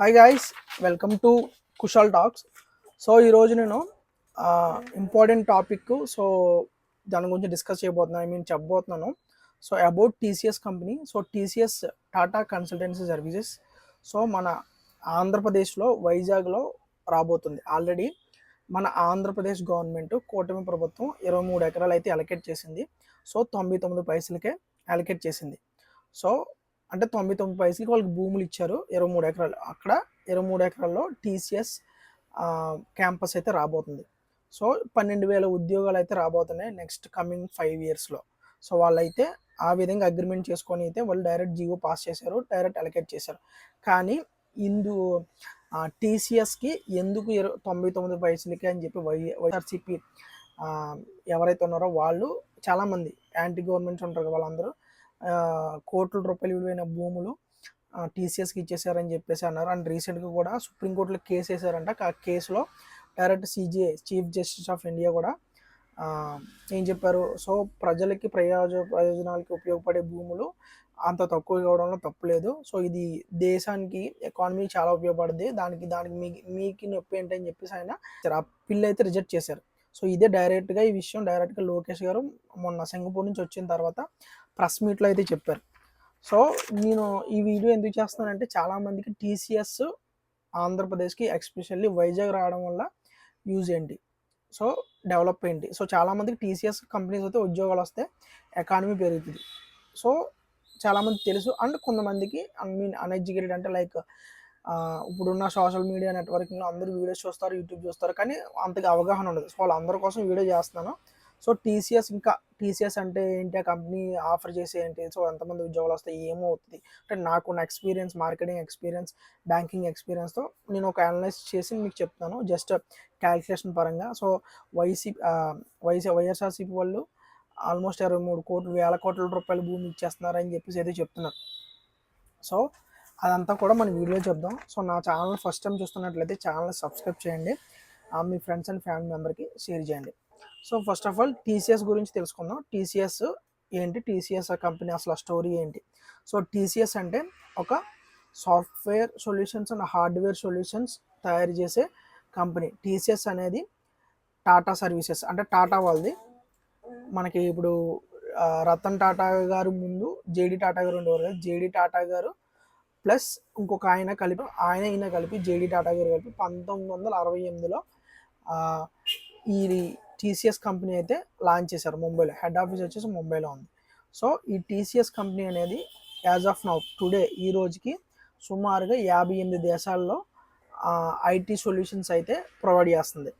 Hi guys welcome to Kushal talks so ఈరోజు నేను important topic so దాని గురించి డిస్కస్ చేయబోతున్నాను. ఐ మీన్ చెప్పబోతున్నాను. So about TCS company so TCS Tata consultancy services so మన ఆంధ్రప్రదేశ్లో వైజాగ్లో రాబోతుంది. ఆల్రెడీ మన ఆంధ్రప్రదేశ్ గవర్నమెంట్ కూటమి ప్రభుత్వం ఇరవై మూడు ఎకరాలు అయితే అలకేట్ చేసింది. సో తొంభై తొమ్మిది పైసలకే అలకేట్ చేసింది. సో అంటే తొంభై తొమ్మిది పైసలకి వాళ్ళకి భూములు ఇచ్చారు ఇరవై మూడు ఎకరాలు. అక్కడ ఇరవై మూడు ఎకరాల్లో టీసీఎస్ క్యాంపస్ అయితే రాబోతుంది. సో పన్నెండు వేల ఉద్యోగాలు అయితే రాబోతున్నాయి నెక్స్ట్ కమింగ్ ఫైవ్ ఇయర్స్లో. సో వాళ్ళైతే ఆ విధంగా అగ్రిమెంట్ చేసుకొని అయితే వాళ్ళు డైరెక్ట్ జీవో పాస్ చేశారు డైరెక్ట్ అలకేట్ చేశారు. కానీ ఇందు టీసీఎస్కి ఎందుకు తొంభై తొమ్మిది పైసలకి అని చెప్పి వై వైఆర్సిపి ఎవరైతే ఉన్నారో వాళ్ళు చాలామంది యాంటీ గవర్నమెంట్స్ ఉంటారు వాళ్ళందరూ కోట్ల రూపాయలు విలువైన భూములు టీసీఎస్కి ఇచ్చేసారని చెప్పేసి అన్నారు. అండ్ రీసెంట్గా కూడా సుప్రీంకోర్టులో కేసు వేసారంట ఆ కేసులో direct CJI chief justice of India కూడా ఏం చెప్పారు? సో ప్రజలకి ప్రయోజ ప్రయోజనాలకి ఉపయోగపడే భూములు అంత తక్కువ ఇవ్వడంలో తప్పులేదు. సో ఇది దేశానికి ఎకానమీ చాలా ఉపయోగపడుతుంది దానికి దానికి మీ మీకు నొప్పి ఏంటని చెప్పేసి ఆయన ఆ అయితే రిజెక్ట్ చేశారు. సో ఇదే డైరెక్ట్గా ఈ విషయం డైరెక్ట్గా లోకేష్ గారు మొన్న సింగపూర్ నుంచి వచ్చిన తర్వాత ప్రెస్ మీట్లో అయితే చెప్పారు. సో నేను ఈ వీడియో ఎందుకు చేస్తున్నానంటే చాలామందికి టీసీఎస్ ఆంధ్రప్రదేశ్కి ఎక్స్పెషల్లీ వైజాగ్ రావడం వల్ల యూజ్ ఏంటి? సో డెవలప్ ఏంటి? సో చాలామందికి టీసీఎస్ కంపెనీస్ అయితే ఉద్యోగాలు వస్తే ఎకానమీ పెరుగుతుంది. సో చాలామంది తెలుసు. అండ్ కొంతమందికి ఐ మీన్ అన్ఎడ్యుకేటెడ్ అంటే లైక్ ఇప్పుడున్న సోషల్ మీడియా నెట్వర్కింగ్లో అందరూ వీడియోస్ చూస్తారు యూట్యూబ్ చూస్తారు. కానీ అంతగా అవగాహన ఉండదు. సో వాళ్ళందరి కోసం వీడియో చేస్తున్నాను. సో టీసీఎస్ ఇంకా టీసీఎస్ అంటే ఏంటి? ఆ కంపెనీ ఆఫర్ చేసే ఏంటి? సో ఎంతమంది ఉద్యోగాలు వస్తాయి? ఏమవుతుంది అంటే నాకున్న ఎక్స్పీరియన్స్ మార్కెటింగ్ ఎక్స్పీరియన్స్ బ్యాంకింగ్ ఎక్స్పీరియన్స్తో నేను ఒక అనలైజ్ చేసి మీకు చెప్తాను. జస్ట్ క్యాలిక్యులేషన్ పరంగా. సో వైసీపీ వైసీ వైఎస్ఆర్సీపీ వాళ్ళు ఆల్మోస్ట్ ఇరవై మూడు కోట్లు వేల కోట్ల రూపాయల భూమి ఇచ్చేస్తున్నారని చెప్పేసి అయితే చెప్తున్నారు. సో అదంతా కూడా మన వీడియో చెప్దాం. సో నా ఛానల్ ఫస్ట్ టైం చూస్తున్నట్లయితే ఛానల్ సబ్స్క్రైబ్ చేయండి. మీ ఫ్రెండ్స్ అండ్ ఫ్యామిలీ మెంబర్కి షేర్ చేయండి. So first of all TCS గురించి తెలుసుకుందాం. టీసీఎస్ ఏంటి? టీసీఎస్ కంపెనీ అసలు ఆ స్టోరీ ఏంటి? సో టీసీఎస్ అంటే ఒక software solutions and hardware solutions తయారు చేసే కంపెనీ టీసీఎస్ అనేది టాటా సర్వీసెస్ అంటే టాటా వాళ్ళది. మనకి ఇప్పుడు రతన్ టాటా గారు ముందు జేడి టాటా గారు ఉండేవారు కదా. జేడి టాటా గారు ప్లస్ ఇంకొక ఆయన కలిపి ఆయన ఈయన కలిపి జేడి టాటా గారు కలిపి పంతొమ్మిది వందల అరవై ఎనిమిదిలో ఈ టీసీఎస్ కంపెనీ అయితే లాంచ్ చేశారు ముంబైలో హెడ్ ఆఫీస్ వచ్చేసి ముంబైలో ఉంది. సో ఈ టీసీఎస్ కంపెనీ అనేది యాజ్ ఆఫ్ నౌ టుడే ఈ రోజుకి సుమారుగా యాభై ఎనిమిది దేశాల్లో ఐటీ సొల్యూషన్స్ అయితే ప్రొవైడ్ చేస్తుంది.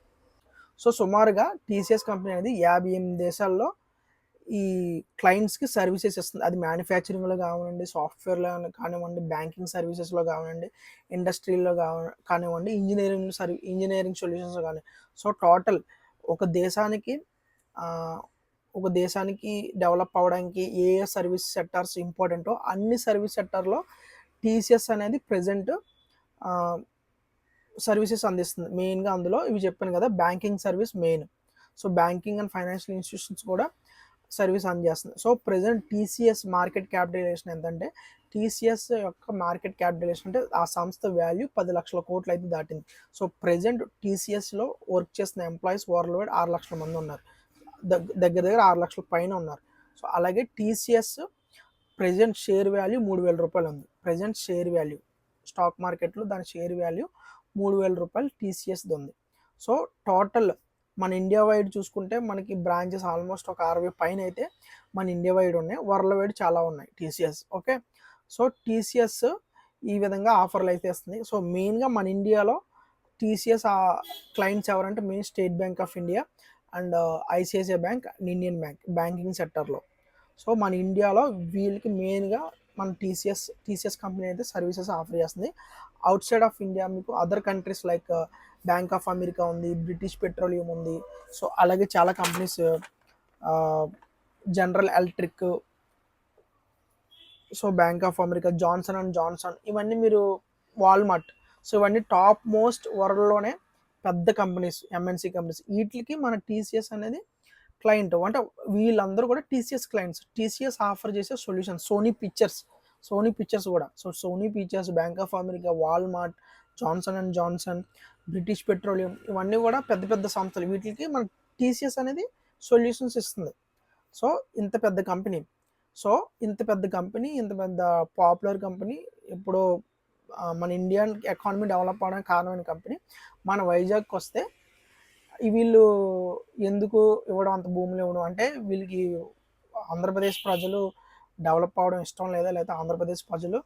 సో సుమారుగా టీసీఎస్ కంపెనీ అనేది యాభై ఎనిమిది దేశాల్లో ఈ క్లయింట్స్కి సర్వీసెస్ ఇస్తుంది. అది మ్యానుఫ్యాక్చరింగ్లో కానివ్వండి సాఫ్ట్వేర్లో కానివ్వండి బ్యాంకింగ్ సర్వీసెస్లో కానివ్వండి ఇండస్ట్రీలో కావ కానివ్వండి ఇంజనీరింగ్ సర్వీ ఇంజనీరింగ్ సొల్యూషన్స్ కానీ సో టోటల్ ఒక దేశానికి ఒక దేశానికి డెవలప్ అవ్వడానికి ఏ ఏ సర్వీస్ సెక్టార్స్ ఇంపార్టెంటో అన్ని సర్వీస్ సెక్టార్లో టీసీఎస్ అనేది ప్రజెంట్ సర్వీసెస్ అందిస్తుంది. మెయిన్గా అందులో ఇవి చెప్పాను కదా banking service main. So banking and financial institutions కూడా సర్వీస్ అందజేస్తుంది so present TCS market capitalisation ఎంతంటే టీసీఎస్ యొక్క మార్కెట్ క్యాపిటలేషన్ అంటే ఆ సంస్థ వాల్యూ పది లక్షల కోట్లు అయితే దాటింది. సో ప్రజెంట్ టీసీఎస్లో వర్క్ చేసిన ఎంప్లాయీస్ వరల్డ్ వైడ్ ఆరు లక్షల మంది ఉన్నారు. దగ్గర దగ్గర ఆరు లక్షల పైన ఉన్నారు. సో అలాగే టీసీఎస్ ప్రజెంట్ షేర్ వాల్యూ మూడు వేల రూపాయలు ఉంది. ప్రజెంట్ షేర్ వాల్యూ స్టాక్ మార్కెట్లో దాని షేర్ వాల్యూ మూడు వేల రూపాయలు టీసీఎస్ది ఉంది. సో టోటల్ మన ఇండియా వైడ్ చూసుకుంటే మనకి బ్రాంచెస్ ఆల్మోస్ట్ ఒక అరవై పైన అయితే మన ఇండియా వైడ్ ఉన్నాయి. వరల్డ్ వైడ్ చాలా ఉన్నాయి టీసీఎస్ ఓకే సో టీసీఎస్ ఈ విధంగా ఆఫర్లు అయితే ఇస్తుంది సో మెయిన్గా మన ఇండియాలో టీసీఎస్ క్లయింట్స్ ఎవరంటే main State Bank of India and ICICI bank and Indian bank banking సెక్టర్లో. సో మన ఇండియాలో వీళ్ళకి మెయిన్గా మన టీసీఎస్ టీసీఎస్ కంపెనీ అయితే సర్వీసెస్ ఆఫర్ చేస్తుంది. అవుట్ సైడ్ ఆఫ్ ఇండియా మీకు other countries like Bank of America ఉంది బ్రిటిష్ పెట్రోలియం ఉంది. సో అలాగే చాలా companies General Electric so Bank of America Johnson and Johnson ఇవన్నీ మీరు వాల్మార్ట్. సో ఇవన్నీ టాప్ మోస్ట్ వరల్డ్లోనే పెద్ద కంపెనీస్ ఎంఎన్సీ కంపెనీస్. వీటికి మన టీసీఎస్ అనేది క్లయింట్ అంటే వీళ్ళందరూ కూడా టీసీఎస్ క్లయింట్స్ టీసీఎస్ ఆఫర్ చేసే solution Sony Pictures Sony Pictures కూడా. So Sony Pictures Bank of America Walmart Johnson and Johnson British Petroleum ఇవన్నీ కూడా పెద్ద పెద్ద సంస్థలు. వీటికి మన టీసీఎస్ అనేది సొల్యూషన్స్ ఇస్తుంది. సో ఇంత పెద్ద కంపెనీ సో ఇంత పెద్ద కంపెనీ ఇంత పెద్ద పాపులర్ కంపెనీ ఇప్పుడు మన ఇండియన్ ఎకానమీ డెవలప్ అవడానికి కారణమైన కంపెనీ మన వైజాగ్కి వస్తే వీళ్ళు ఎందుకు ఇవ్వడం అంత భూములు ఇవ్వడం అంటే వీళ్ళకి ఆంధ్రప్రదేశ్ ప్రజలు డెవలప్ అవ్వడం ఇష్టం లేదా? లేదా ఆంధ్రప్రదేశ్ ప్రజలు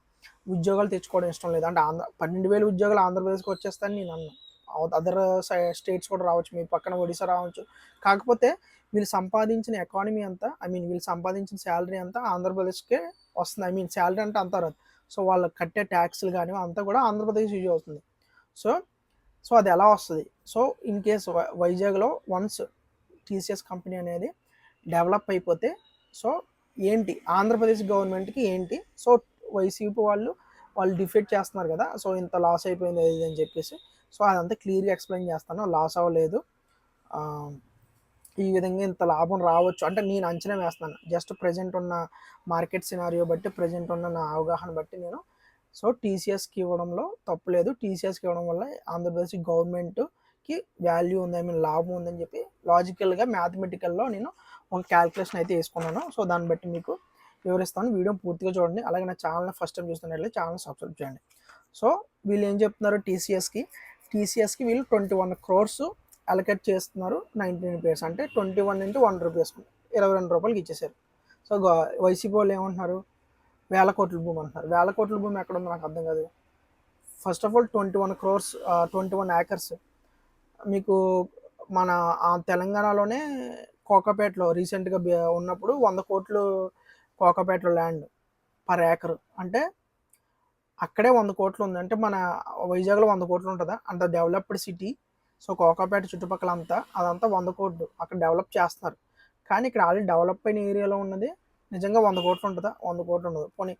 ఉద్యోగాలు తెచ్చుకోవడం ఇష్టం లేదా? అంటే ఆంధ్ర పన్నెండు వేల ఉద్యోగాలు ఆంధ్రప్రదేశ్కి వచ్చేస్తాను నేను అన్నాను అదర్ స్టేట్స్ కూడా రావచ్చు. మీ పక్కన ఒడిశా రావచ్చు. కాకపోతే వీళ్ళు సంపాదించిన ఎకానమీ అంతా ఐ మీన్ వీళ్ళు సంపాదించిన శాలరీ అంతా ఆంధ్రప్రదేశ్కే వస్తుంది. ఐ మీన్ శాలరీ అంటే అంతా రాదు. సో వాళ్ళు కట్టే ట్యాక్స్లు కానీ అంతా కూడా ఆంధ్రప్రదేశ్ యూజ్ అవుతుంది. సో సో అది ఎలా వస్తుంది? సో ఇన్ కేస్ వైజాగ్లో వన్స్ టీసీఎస్ కంపెనీ అనేది డెవలప్ అయిపోతే సో ఏంటి? ఆంధ్రప్రదేశ్ గవర్నమెంట్కి ఏంటి? సో వైసీపీ వాళ్ళు వాళ్ళు డిఫెక్ట్ చేస్తున్నారు కదా సో ఇంత లాస్ అయిపోయింది అని చెప్పేసి సో అదంతా క్లియర్గా ఎక్స్ప్లెయిన్ చేస్తాను. లాస్ అవ్వలేదు. ఈ విధంగా ఇంత లాభం రావచ్చు. అంటే నేను అంచనా వేస్తాను జస్ట్ ప్రజెంట్ ఉన్న మార్కెట్ సినారియో బట్టి ప్రజెంట్ ఉన్న నా అవగాహన బట్టి నేను సో టీసీఎస్కి ఇవ్వడంలో తప్పులేదు టీసీఎస్కి ఇవ్వడం వల్ల ఆంధ్రప్రదేశ్ గవర్నమెంట్కి వాల్యూ ఉంది. ఐ మీన్ లాభం ఉందని చెప్పి లాజికల్గా మ్యాథమెటికల్లో నేను ఒక క్యాల్కులేషన్ అయితే వేసుకున్నాను. సో దాన్ని బట్టి మీకు వివరిస్తాను. వీడియో పూర్తిగా చూడండి. అలాగే నా ఛానల్ ఫస్ట్ టైం చూస్తున్నట్లయితే ఛానల్ సబ్స్క్రైబ్ చేయండి. సో వీళ్ళు ఏం చెప్తున్నారు టీసీఎస్కి? టీసీఎస్కి వీళ్ళు ట్వంటీ వన్ క్రోర్స్ అలకేట్ చేస్తున్నారు నైన్టీన్ రూపీస్ అంటే twenty one into one rupees ఇరవై రెండు రూపాయలకి ఇచ్చేసారు సో గో- వైసీపీ వాళ్ళు ఏమంటున్నారు? వేల కోట్ల భూమి అంటున్నారు. వేల కోట్ల భూమి ఎక్కడ ఉందో నాకు అర్థం కాదు. First of all twenty one crores twenty one acres మీకు మన తెలంగాణలోనే కోకాపేటలో రీసెంట్గా ఉన్నప్పుడు వంద కోట్లు కోకాపేటలో ల్యాండ్ పర్ ఏకర్ అంటే అక్కడే వంద కోట్లు ఉంది. అంటే మన వైజాగ్లో వంద కోట్లు ఉంటుందా? అంత డెవలప్డ్ సిటీ సో కోకాపేట చుట్టుపక్కల అంతా అదంతా వంద కోట్లు అక్కడ డెవలప్ చేస్తున్నారు కానీ ఇక్కడ ఆల్రెడీ డెవలప్ అయిన ఏరియాలో ఉన్నది నిజంగా వంద కోట్లు ఉంటుందా? వంద కోట్లు ఉండదు. పోనీ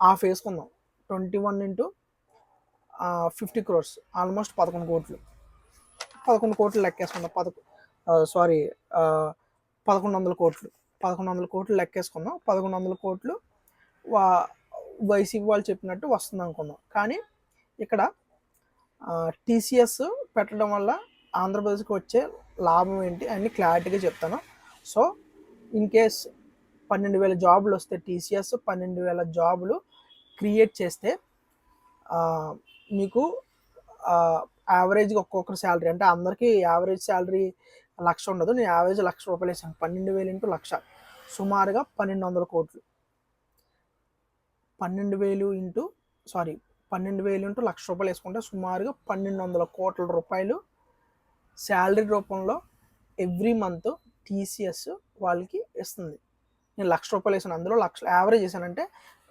హాఫ్ వేసుకుందాం twenty one into fifty crores. Almost పదకొండు కోట్లు. పదకొండు కోట్లు లెక్కేసుకుందాం. పదకొ సారీ పదకొండు వందల కోట్లు. పదకొండు వందల కోట్లు లెక్కేసుకుందాం. పదకొండు వందల కోట్లు వా వైసీపీ వాళ్ళు చెప్పినట్టు వస్తుంది అనుకుందాం కానీ ఇక్కడ టీసీఎస్ పెట్టడం వల్ల ఆంధ్రప్రదేశ్కి వచ్చే లాభం ఏంటి అన్ని క్లారిటీగా చెప్తాను. సో ఇన్ కేస్ పన్నెండు వేల జాబులు వస్తే టీసీఎస్ పన్నెండు వేల జాబులు క్రియేట్ చేస్తే మీకు యావరేజ్గా ఒక్కొక్కరు శాలరీ అంటే అందరికీ యావరేజ్ శాలరీ లక్ష ఉండదు. నేను యావరేజ్ లక్ష రూపాయలు వేసాను పన్నెండు వేలు ఇంటూ లక్ష. సుమారుగా పన్నెండు వందల కోట్లు. పన్నెండు వేలు ఇంటూ సారీ పన్నెండు వేలు ఇంటూ లక్ష రూపాయలు వేసుకుంటే సుమారుగా పన్నెండు వందల కోట్ల రూపాయలు శాలరీ రూపంలో ఎవ్రీ మంత్ టీసీఎస్ వాళ్ళకి ఇస్తుంది. నేను లక్ష రూపాయలు వేసాను. అందులో లక్ష యావరేజ్ వేసానంటే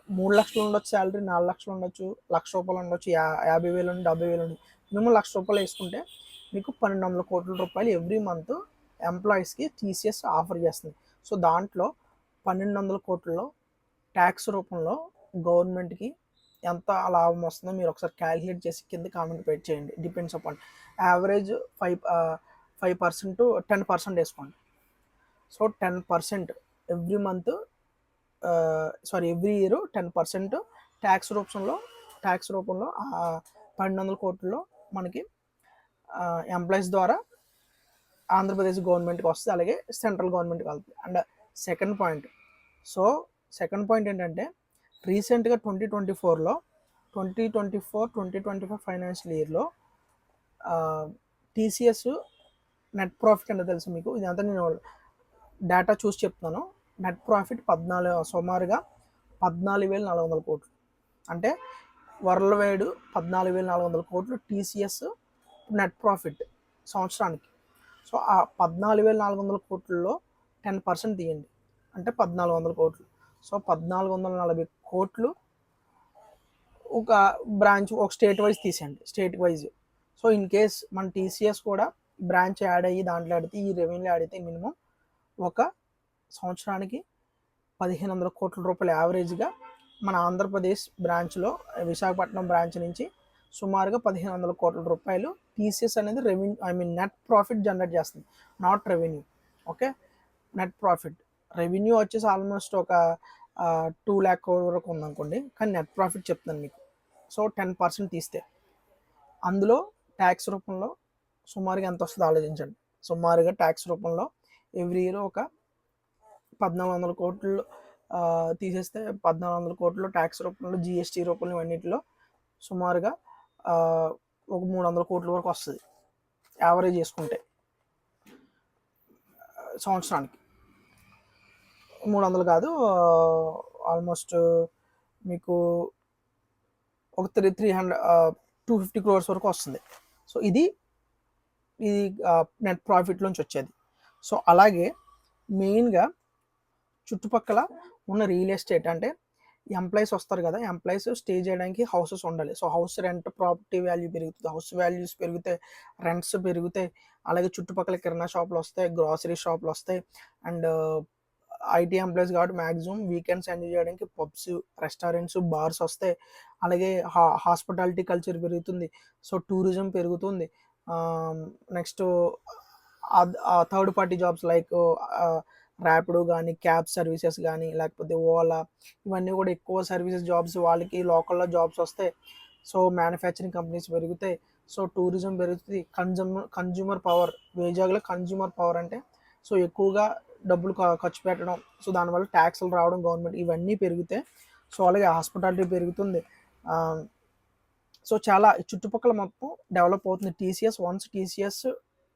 మూడు లక్షలు ఉండొచ్చు శాలరీ నాలుగు లక్షలు ఉండొచ్చు లక్ష రూపాయలు ఉండొచ్చు యా యాభై వేలు ఉండి డెబ్బై వేలు ఉండి మినిమం లక్ష రూపాయలు వేసుకుంటే మీకు పన్నెండు వందల కోట్ల రూపాయలు ఎవ్రీ మంత్ ఎంప్లాయీస్కి టీసీఎస్ ఆఫర్ చేస్తుంది. సో దాంట్లో పన్నెండు వందల కోట్లలో ట్యాక్స్ రూపంలో గవర్నమెంట్కి ఎంత లాభం వస్తుందో మీరు ఒకసారి క్యాలిక్యులేట్ చేసి కింద కామెంట్ పెట్ చేయండి. Depends upon average five five percent ten percent వేసుకోండి. So ten percent every month sorry every year ten percent tax రూపంలో ట్యాక్స్ రూపంలో పన్నెండు వందల కోట్లలో మనకి uh, ఎంప్లాయీస్ ద్వారా ఆంధ్రప్రదేశ్ గవర్నమెంట్కి వస్తుంది. అలాగే సెంట్రల్ గవర్నమెంట్కి వెళ్తుంది. And second point so second point ఏంటంటే రీసెంట్గా ట్వంటీ ట్వంటీ ఫోర్లో twenty twenty four twenty twenty five financial ఇయర్లో టీసీఎస్ నెట్ ప్రాఫిట్ అంటే తెలుసు మీకు? ఇదంతా నేను డేటా చూసి చెప్తున్నాను. నెట్ ప్రాఫిట్ పద్నాలుగు సుమారుగా పద్నాలుగు వేల నాలుగు వందల కోట్లు. అంటే వరల్డ్ వైడ్ పద్నాలుగు వేల నాలుగు వందల కోట్లు టీసీఎస్ నెట్ ప్రాఫిట్ సంవత్సరానికి. సో ఆ పద్నాలుగు వేల నాలుగు వందల కోట్లలో టెన్ పర్సెంట్ తీయండి. అంటే పద్నాలుగు వందల కోట్లు. సో పద్నాలుగు వందల నలభై కోట్లు ఒక బ్రాంచ్ ఒక స్టేట్ వైజ్ తీసేయండి state wise. So in case మన టీసీఎస్ కూడా బ్రాంచ్ యాడ్ అయ్యి దాంట్లో ఆడితే ఈ రెవెన్యూ ఆడితే అయితే మినిమం ఒక సంవత్సరానికి పదిహేను వందల కోట్ల రూపాయలు యావరేజ్గా మన ఆంధ్రప్రదేశ్ బ్రాంచ్లో విశాఖపట్నం బ్రాంచ్ నుంచి సుమారుగా పదిహేను వందల కోట్ల రూపాయలు టీసీఎస్ అనేది revenue I mean net profit generate చేస్తుంది not revenue. Okay? Net profit. Revenue వచ్చేసి ఆల్మోస్ట్ ఒక టూ ల్యాక్ క్రోర్ వరకు ఉందనుకోండి కానీ నెట్ ప్రాఫిట్ చెప్తాను మీకు. సో టెన్ పర్సెంట్ తీస్తే. అందులో ట్యాక్స్ రూపంలో సుమారుగా ఎంత వస్తుందో ఆలోచించండి. సుమారుగా ట్యాక్స్ రూపంలో ఎవ్రీ ఇయర్ ఒక పద్నాలుగు వందల కోట్లు తీసేస్తే పద్నాలుగు వందల కోట్లు ట్యాక్స్ రూపంలో జిఎస్టీ రూపంలో అన్నింటిలో సుమారుగా ఒక మూడు వందల కోట్ల వరకు వస్తుంది. యావరేజ్ చేసుకుంటే. సంవత్సరానికి. మూడు వందలు కాదు ఆల్మోస్ట్ మీకు ఒక three three hundred two fifty crores వరకు వస్తుంది. సో ఇది ఇది నెట్ ప్రాఫిట్లోంచి వచ్చేది. సో అలాగే మెయిన్గా చుట్టుపక్కల ఉన్న రియల్ ఎస్టేట్ అంటే ఎంప్లాయీస్ వస్తారు కదా ఎంప్లాయీస్ స్టే చేయడానికి హౌసెస్ ఉండాలి. So house rent property value పెరుగుతుంది. హౌస్ వాల్యూస్ పెరుగుతాయి రెంట్స్ పెరుగుతాయి. అలాగే చుట్టుపక్కల కిరాణా షాపులు వస్తాయి గ్రాసరీ షాపులు వస్తాయి. అండ్ ఐటీ ఎంప్లాయీస్ కాబట్టి మ్యాక్సిమం వీకెండ్స్ ఎంజాయ్ చేయడానికి పబ్స్ రెస్టారెంట్స్ బార్స్ వస్తాయి. అలాగే హా హాస్పిటాలిటీ కల్చర్ పెరుగుతుంది. సో టూరిజం పెరుగుతుంది. Next third party jobs like Rapido కానీ క్యాబ్ సర్వీసెస్ కానీ లేకపోతే ఓలా ఇవన్నీ కూడా ఎక్కువ సర్వీసెస్ జాబ్స్ వాళ్ళకి లోకల్లో జాబ్స్ వస్తాయి. సో మ్యానుఫ్యాక్చరింగ్ కంపెనీస్ పెరుగుతాయి. సో టూరిజం పెరుగుతుంది. కన్జ్యూమర్ కన్జ్యూమర్ పవర్ వైజాగ్లో కన్జ్యూమర్ పవర్ అంటే సో ఎక్కువగా డబ్బులు ఖర్చు పెట్టడం. సో దానివల్ల ట్యాక్స్లు రావడం గవర్నమెంట్ ఇవన్నీ పెరిగితే సో అలాగే హాస్పిటాలిటీ పెరుగుతుంది. సో చాలా చుట్టుపక్కల మొత్తం డెవలప్ అవుతుంది. TCS once TCS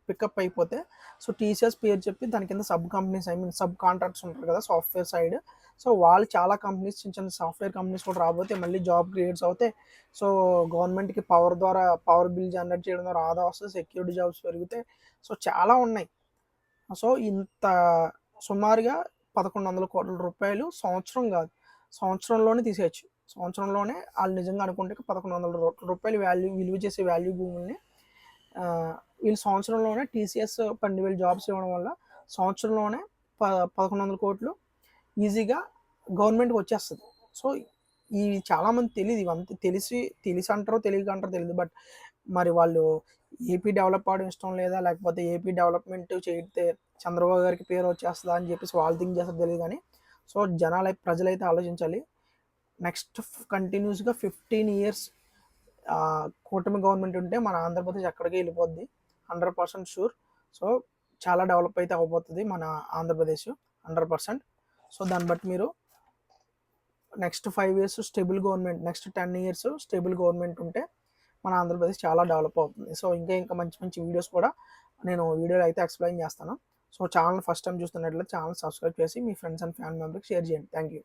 pick up అయిపోతే సో టీసీఎస్ పేరు చెప్పి దాని కింద sub companies I mean sub contracts ఉంటారు కదా సాఫ్ట్వేర్ సైడ్. సో వాళ్ళు చాలా కంపెనీస్ చిన్న చిన్న సాఫ్ట్వేర్ కంపెనీస్ కూడా రాబోతే మళ్ళీ జాబ్ క్రియేట్స్ అవుతాయి సో గవర్నమెంట్కి పవర్ ద్వారా పవర్ బిల్ జనరేట్ చేయడం ద్వారా ఆదా వస్తుంది సెక్యూరిటీ జాబ్స్ పెరుగుతాయి సో చాలా ఉన్నాయి. సో ఇంత సుమారుగా పదకొండు వందల కోట్ల రూపాయలు సంవత్సరం కాదు. సంవత్సరంలోనే తీసేయచ్చు. సంవత్సరంలోనే వాళ్ళు నిజంగా అనుకుంటే పదకొండు వందల రూపాయలు వాల్యూ విలువ చేసే వాల్యూ భూముల్ని వీళ్ళు సంవత్సరంలోనే టీసీఎస్ పన్నెండు వేలు జాబ్స్ ఇవ్వడం వల్ల సంవత్సరంలోనే ప పదకొండు వందల కోట్లు ఈజీగా గవర్నమెంట్కి వచ్చేస్తుంది. సో ఇవి చాలామంది తెలియదు ఇవంతా. తెలిసి తెలిసి అంటారో తెలియక అంటారో తెలియదు బట్ మరి వాళ్ళు ఏపీ డెవలప్ అవడం ఇష్టం లేదా? లేకపోతే ఏపీ డెవలప్మెంట్ చేస్తే చంద్రబాబు గారికి పేరు వచ్చేస్తుందా అని చెప్పేసి వాళ్ళు థింక్ చేస్తారు తెలియదు కానీ. సో జనాలు ప్రజలైతే ఆలోచించాలి. నెక్స్ట్ కంటిన్యూస్గా ఫిఫ్టీన్ ఇయర్స్ కూటమి గవర్నమెంట్ ఉంటే మన ఆంధ్రప్రదేశ్ ఎక్కడికి వెళ్ళిపోద్ది. హండ్రెడ్ పర్సెంట్ షూర్ సో చాలా డెవలప్ అయితే అవ్వబోతుంది మన ఆంధ్రప్రదేశ్. హండ్రెడ్ పర్సెంట్ సో దాన్ని బట్టి మీరు next five years stable government next ten years stable government ఉంటే మన ఆంధ్రప్రదేశ్ చాలా డెవలప్ అవుతుంది. సో ఇంకా ఇంకా మంచి మంచి వీడియోస్ కూడా నేను వీడియోలో అయితే ఎక్స్ప్లెయిన్ చేస్తాను. సో ఛానల్ ఫస్ట్ టైం చూస్తున్నట్లయితే ఛానల్ సబ్స్క్రైబ్ చేసి మీ ఫ్రెండ్స్ అండ్ ఫ్యామిలీ మెంబర్కి షేర్ చేయండి. Thank you